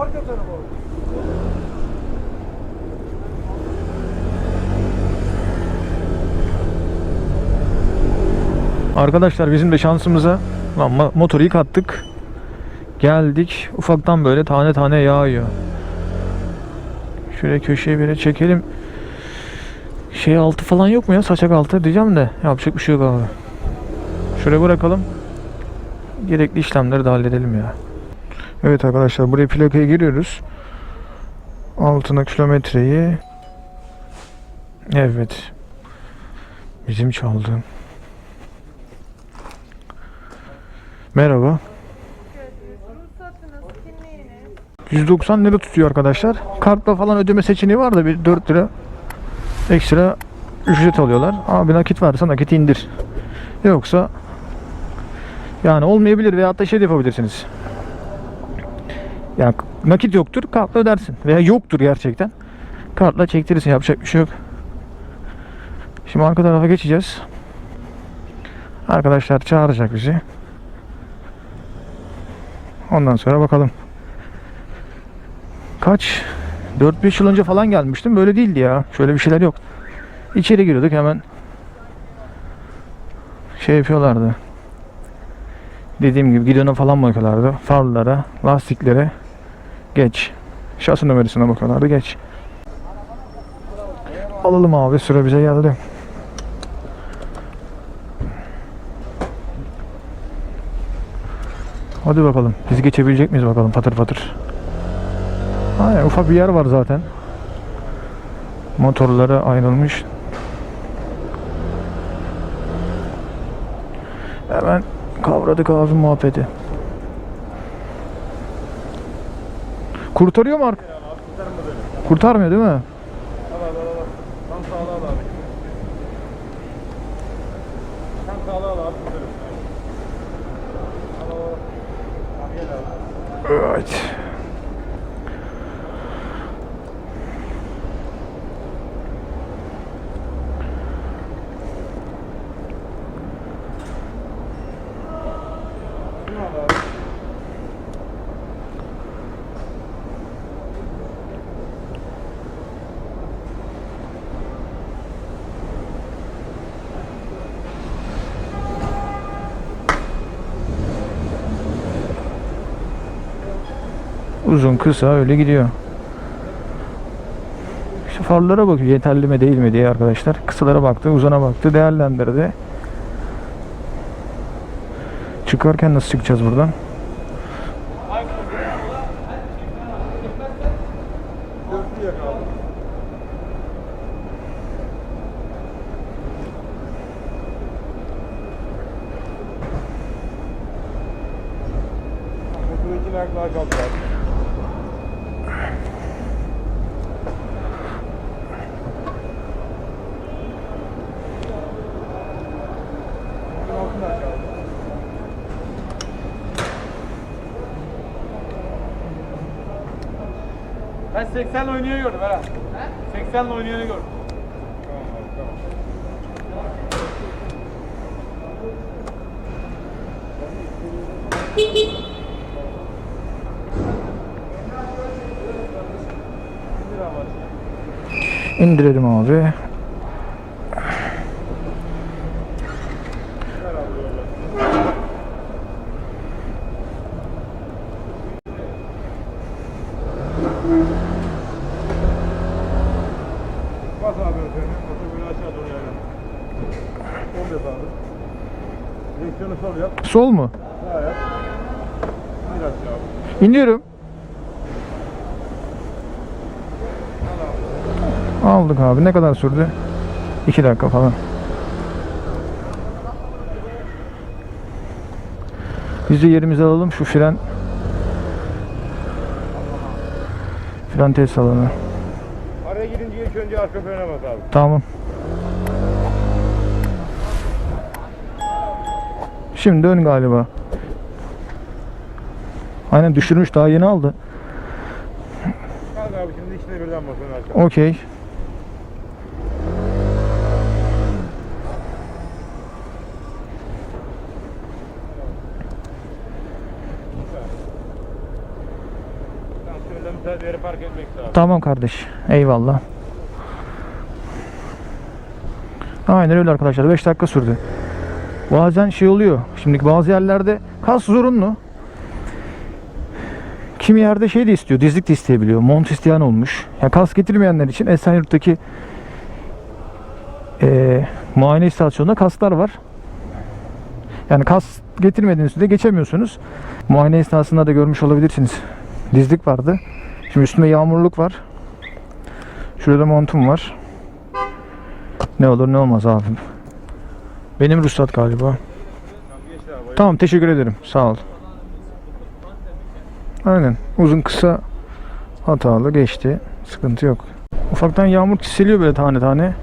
Arka tarafa. Arkadaşlar bizim de şansımıza lan motoru yıkattık. Geldik. Ufaktan böyle tane tane yağıyor. Şöyle köşeye bir çekelim. Şey altı falan yok mu ya? Saçak altı diyeceğim de yapacak bir şey yok abi. Şuraya bırakalım. Gerekli işlemleri de halledelim ya. Evet arkadaşlar buraya plakaya giriyoruz. Altına kilometreyi. Evet. Bizim çaldı. Merhaba. Ruhsatınız, kimliğiniz, 190 lira tutuyor arkadaşlar. Kartla falan ödeme seçeneği var da bir 4 lira ekstra ücret alıyorlar. Abi nakit varsa nakit indir. Yoksa yani olmayabilir veyahut da şey yapabilirsiniz. Yani nakit yoktur kartla ödersin. Veya yoktur gerçekten. Kartla çektirirsin yapacak bir şey yok. Şimdi arka tarafa geçeceğiz. Arkadaşlar çağıracak bizi. Ondan sonra bakalım. Kaç? 4-5 yıl önce falan gelmiştim. Böyle değildi ya. Şöyle bir şeyler yok. İçeri giriyorduk hemen. Şey yapıyorlardı. Dediğim gibi gidona falan bakıyorlardı. Farlara, lastiklere. Geç. Şasi numarasına bakıyorlardı. Geç. Alalım abi. Sıra bize geldi. Hadi bakalım. Biz geçebilecek miyiz bakalım patır patır. Aynen ufak bir yer var zaten. Motorlara ayrılmış. Hemen kavradık abi muhabbeti. Kurtarıyor mu ark? Kurtarmıyor değil mi? Tam sağlığa al abi. Tam sağlığa al abi. Al al. Abi gel abi. Evet. Uzun kısa öyle gidiyor. İşte farlara bakıyor yeterli mi değil mi diye arkadaşlar. Kısalara baktı, uzuna baktı, değerlendirdi. Çıkarken nasıl çıkacağız buradan? Yak daha Ben 80 ile oynayanı gördüm Eren. 80 ile oynayanı gördüm. Tamam abi tamam. İndirelim abi. Ver abi doğru. Bas abi ötürünü. Motor böyle aşağı doğru yaylan. Sol yap abi. Direksiyonu sol yap. Sol mu? Sağ yap. Aşağı abi. Abi. Aldık abi. Ne kadar sürdü? 2 dakika falan. Biz de yerimizi alalım. Şu fren fren test alanı. Araya girince ilk önce arka frene bas abi. Tamam. Şimdi dön galiba. Aynen düşürmüş daha yeni aldı. Kalk abi şimdi ikisine birden basın. Okey. Müsaade yere park etmek lazım. Tamam kardeş. Eyvallah. Aynen öyle arkadaşlar. 5 dakika sürdü. Bazen şey oluyor. Şimdi bazı yerlerde kas zorunlu. Kimi yerde şey de istiyor. Dizlik de isteyebiliyor. Mont isteyen olmuş. Ya kas getirmeyenler için Esenyurt'taki eee muayene istasyonunda kaslar var. Yani kas getirmediğiniz sürece geçemiyorsunuz. Muayene esnasında da görmüş olabilirsiniz. Dizlik vardı. Şimdi üstümde yağmurluk var. Şurada montum var. Ne olur ne olmaz abi. Benim ruhsat galiba. Tamam teşekkür ederim. Sağ ol. Aynen. Uzun kısa hatalı geçti. Sıkıntı yok. Ufaktan yağmur çiseliyor böyle tane tane.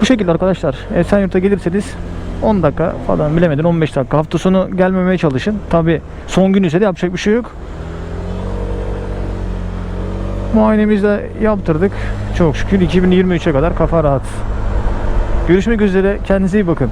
Bu şekilde arkadaşlar. Esenyurt'a gelirseniz 10 dakika falan bilemedin 15 dakika. Hafta sonu gelmemeye çalışın. Tabi son gün ise de yapacak bir şey yok. Muayenemizi de yaptırdık. Çok şükür 2023'e kadar kafa rahat. Görüşmek üzere. Kendinize iyi bakın.